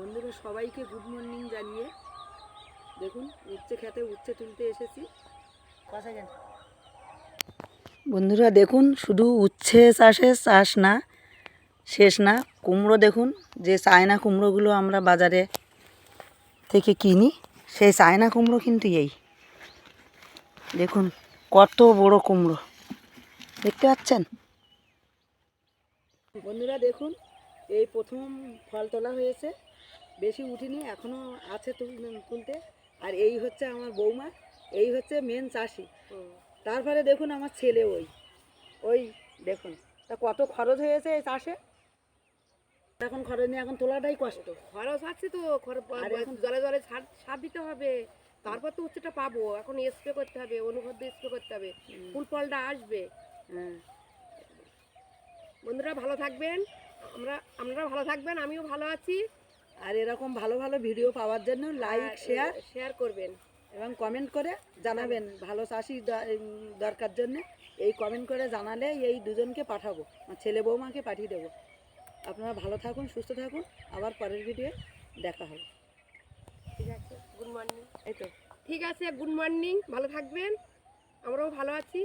বন্ধুরা সবাইকে good morning জানিয়ে দেখুন উচ্ছে খেতে উচ্ছে তুলতে এসেছি। বন্ধুরা দেখুন শুধু উচ্ছে চাষে চাষ না শেষ না। কুমড়ো দেখুন যে চায়না কুমড়োগুলো আমরা বাজারে থেকে কিনি সেই চায়না কুমড়ো কিন্তু এই। দেখুন কত বড় কুমড়ো। দেখতে পাচ্ছেন? বন্ধুরা দেখুন এই প্রথম ফল তোলা হয়েছে। বেশি উঠিনি এখনও আছে তুল- তুলতে। আর এই হচ্ছে আমার বৌমা এই হচ্ছে মেন চাষি। তারপরে দেখুন আমার ছেলে ওই। ওই দেখুন তা কত খরচ হয়েছে এই চাষে? এখন খরচ নিয়ে এখন তোলাটাই কষ্ট। খরচ আছে তো খরচ এখন- জলে জলে সার সার দিতে হবে। তারপর তো উচ্চটা পাবো এখন স্প্রে করতে হবে অনুখাদ্য স্প্রে করতে হবে। ফুল ফলটা আসবে। হ্যাঁ। বন্ধুরা ভালো থাকবেন আমরা আমরা ভালো থাকবেন আমিও ভালো আছি। আর এরকম ভালো ভালো ভিডিও পাওয়ার জন্য লাইক শেয়ার শেয়ার করবেন। এবং কমেন্ট করে জানাবেন ভালো চাষি দরকার জন্য। এই কমেন্ট করে জানালে এই দুজনকে পাঠাবো ছেলে বৌমাকে পাঠিয়ে দেবো। আপনারা ভালো থাকুন সুস্থ থাকুন। আবার পরের ভিডিও দেখা হবে। ঠিক আছে গুড মর্নিং এই তো। ঠিক আছে গুড মর্নিং ভালো থাকবেন। আমরাও ভালো আছি।